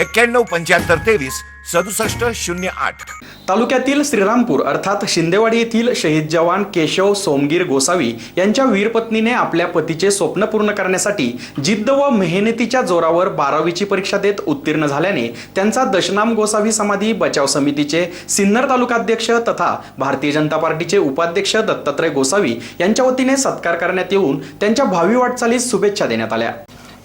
एक्क्याण्णव पंच्याहत्तर तेवीस सदुसष्ट शून्य आठ. तालुक्यातील श्रीरामपूर अर्थात शिंदेवाडी येथील शहीद जवान केशव सोमगीर गोसावी यांच्या वीरपत्नीने आपल्या पतीचे स्वप्न पूर्ण करण्यासाठी जिद्द व मेहनतीच्या जोरावर बारावीची परीक्षा देत उत्तीर्ण झाल्याने त्यांचा दशनाम गोसावी समाधी बचाव समितीचे सिन्नर तालुकाध्यक्ष तथा भारतीय जनता पार्टीचे उपाध्यक्ष दत्तात्रय गोसावी यांच्या वतीने सत्कार करण्यात येऊन त्यांच्या भावी वाटचालीस शुभेच्छा देण्यात आल्या.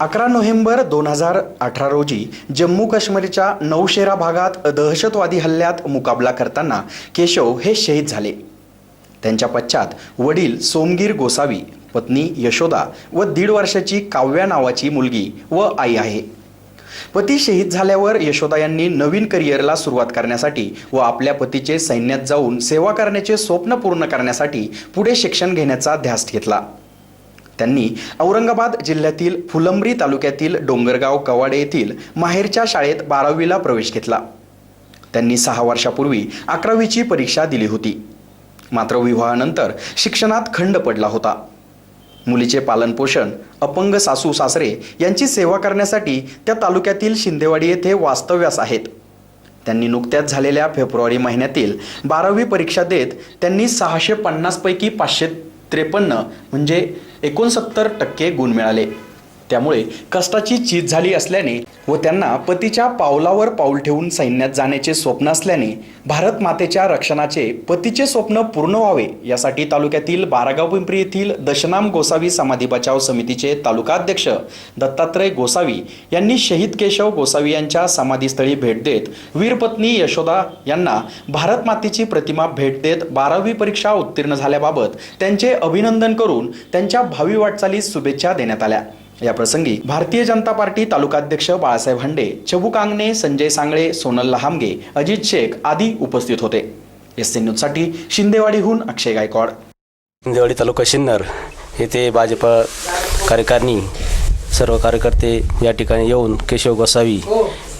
अकरा नोव्हेंबर दोन हजार अठरा रोजी जम्मू काश्मीरच्या नौशेरा भागात दहशतवादी हल्ल्यात मुकाबला करताना केशव हे शहीद झाले. त्यांच्या पश्चात वडील सोमगीर गोसावी पत्नी यशोदा व दीड वर्षाची काव्या नावाची मुलगी व आई आहे. पती शहीद झाल्यावर यशोदा यांनी नवीन करिअरला सुरुवात करण्यासाठी व आपल्या पतीचे सैन्यात जाऊन सेवा करण्याचे स्वप्न पूर्ण करण्यासाठी पुढे शिक्षण घेण्याचा ध्यास घेतला. त्यांनी औरंगाबाद जिल्ह्यातील फुलंब्री तालुक्यातील डोंगरगाव कवाडे येथील माहेरच्या शाळेत बारावीला प्रवेश घेतला. त्यांनी सहा वर्षापूर्वी अकरावीची परीक्षा दिली होती. मात्र विवाहानंतर शिक्षणात खंड पडला होता. मुलीचे पालनपोषण अपंग सासू सासरे यांची सेवा करण्यासाठी त्या तालुक्यातील शिंदेवाडी येथे वास्तव्यास आहेत. त्यांनी नुकत्याच झालेल्या फेब्रुवारी महिन्यातील बारावी परीक्षा देत त्यांनी सहाशे पन्नासपैकी पाचशे त्रेपन्न म्हणजे एकोणसत्तर टक्के गुण मिळाले. त्यामुळे कष्टाची चीज झाली असल्याने व त्यांना पतीच्या पावलावर पाऊल ठेवून सैन्यात जाण्याचे स्वप्न असल्याने भारत मातेच्या रक्षणाचे पतीचे स्वप्न पूर्ण व्हावे यासाठी तालुक्यातील बारागाव पिंपरी येथील दशनाम गोसावी समाधी बचाव समितीचे तालुकाध्यक्ष दत्तात्रय गोसावी यांनी शहीद केशव गोसावी यांच्या समाधीस्थळी भेट देत वीरपत्नी यशोदा यांना भारत मातेची प्रतिमा भेट देत बारावी परीक्षा उत्तीर्ण झाल्याबाबत त्यांचे अभिनंदन करून त्यांच्या भावी वाटचालीस शुभेच्छा देण्यात आल्या. या प्रसंगी भारतीय जनता पार्टी तालुकाध्यक्ष बाळासाहेब हांडे चबू कांगणे संजय सांगळे सोनल लहामगे अजित शेख आदी उपस्थित होते. एस सी न्यूजसाठी शिंदेवाडीहून अक्षय गायकवाड. शिंदेवाडी तालुका सिन्नर येथे भाजप कार्यकारिणी सर्व कार्यकर्ते या ठिकाणी येऊन केशव गोसावी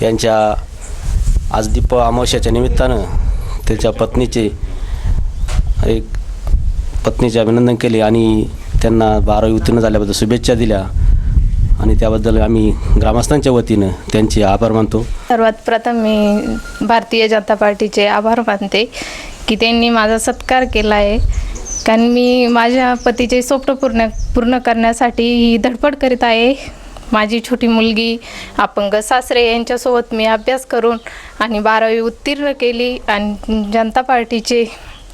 यांच्या आज दीप अमावस्याच्या निमित्तानं त्यांच्या पत्नीचे एक पत्नीचे अभिनंदन केले आणि त्यांना बारावी उत्तीर्ण झाल्याबद्दल शुभेच्छा दिल्या. आणि त्याबद्दल आम्ही ग्रामस्थांच्या वतीनं त्यांचे आभार मानतो. सर्वात प्रथम मी भारतीय जनता पार्टीचे आभार मानते की त्यांनी माझा सत्कार केला आहे. कारण मी माझ्या पतीचे स्वप्न पूर्ण पूर्ण करण्यासाठी ही धडपड करीत आहे. माझी छोटी मुलगी अपंग सासरे यांच्यासोबत मी अभ्यास करून आणि बारावी उत्तीर्ण केली आणि जनता पार्टीचे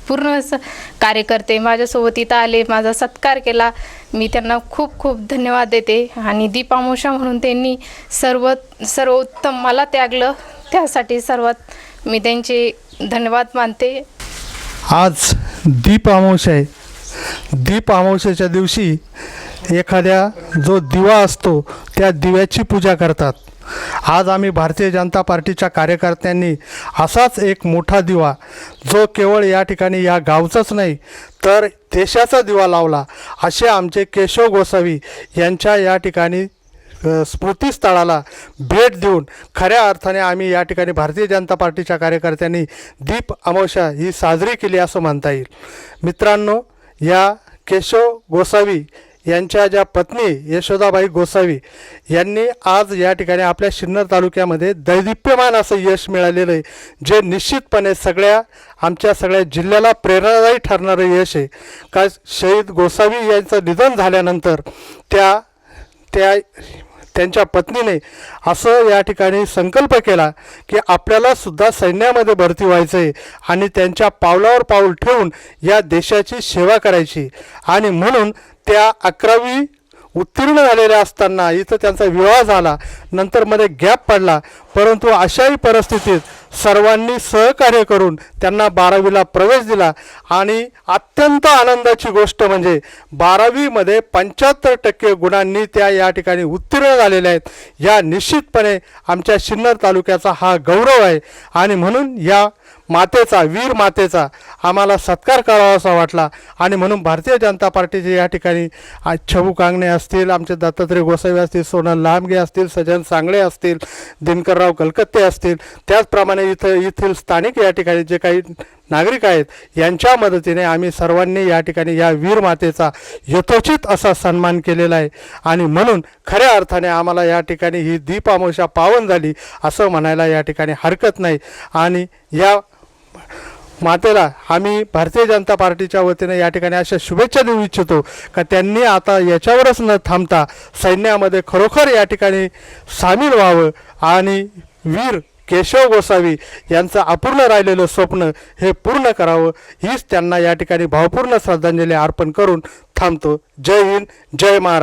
पूर्ण स कार्यकर्ते माझ्यासोबत इथं आले माझा सत्कार केला. मी त्यांना खूप खूप धन्यवाद देते आणि दीपामोषा म्हणून त्यांनी सर्व सर्वोत्तम मला त्यागलं. त्यासाठी सर्वात मी त्यांचे धन्यवाद मानते. आज दीप अमावस्या आहे. दीप अमावस्याच्या दिवशी एखाद्या जो दिवा असतो त्या दिव्याची पूजा करतात. आज आम्ही भारतीय जनता पार्टीच्या कार्यकर्त्यांनी असाच एक मोठा दिवा जो केवळ या ठिकाणी या गावचाच नाही तर देशाचा दिवा लावला असे आमचे केशव गोसावी यांच्या या ठिकाणी स्मृतीस्थळाला भेट देऊन खऱ्या अर्थाने आम्ही या ठिकाणी भारतीय जनता पार्टीच्या कार्यकर्त्यांनी दीप अमावस्या ही साजरी केली असं म्हणता येईल. मित्रांनो या केशव गोसावी यांच्या ज्या पत्नी यशोदाबाई गोसावी यांनी आज या ठिकाणी आपल्या सिन्नर तालुक्यामध्ये दैदिप्यमान असं यश मिळालेलं आहे जे निश्चितपणे सगळ्या आमच्या सगळ्या जिल्ह्याला प्रेरणादायी ठरणारं यश आहे. का शहीद गोसावी यांचं निधन झाल्यानंतर त्या त्या त्यांच्या पत्नीने असं या ठिकाणी संकल्प केला की आपल्याला सुद्धा सैन्यामध्ये भरती व्हायचं आहे आणि त्यांच्या पावलावर पाऊल ठेवून या देशाची सेवा करायची. आणि म्हणून त्या अकरावी उत्तीर्ण झालेल्या असताना इथं त्यांचा विवाह झाला. नंतर मध्ये गॅप पडला. परंतु अशाही परिस्थितीत सर्वांनी सहकार्य करून त्यांना बारावीला प्रवेश दिला. आणि अत्यंत आनंदाची गोष्ट म्हणजे बारावीमध्ये पंच्याहत्तर टक्के गुणांनी त्या या ठिकाणी उत्तीर्ण झालेल्या आहेत. या निश्चितपणे आमच्या सिन्नर तालुक्याचा हा गौरव आहे. आणि म्हणून या मातेचा वीर मातेचा आम्हाला सत्कार करावासा वाटला. आणि म्हणून भारतीय जनता पार्टीचे या ठिकाणी छबू कांगणे असतील आमचे दत्तात्रय गोसावी असतील सोनल लांबगे असतील सजन सांगळे असतील दिनकरराव कलकत्ते असतील त्याचप्रमाणे इथं येथील स्थानिक या ठिकाणी जे काही नागरिक आहेत यांच्या मदतीने आम्ही सर्वांनी या ठिकाणी या वीर मातेचा यथोचित असा सन्मान केलेला आहे. आणि म्हणून खऱ्या अर्थाने आम्हाला या ठिकाणी ही दीपामोशा पावन झाली असं म्हणायला या ठिकाणी हरकत नाही. आणि या मातेला आम्ही भारतीय जनता पार्टीच्या वतीने या ठिकाणी अशा शुभेच्छा देऊ इच्छितो. का त्यांनी आता याच्यावरच न थांबता सैन्यामध्ये खरोखर या ठिकाणी सामील व्हावं आणि वीर केशव गोसावी यांचं अपूर्ण राहिलेलं स्वप्न हे पूर्ण करावं हीच त्यांना या ठिकाणी भावपूर्ण श्रद्धांजली अर्पण करून थांबतो. जय हिंद जय महाराष्ट्र.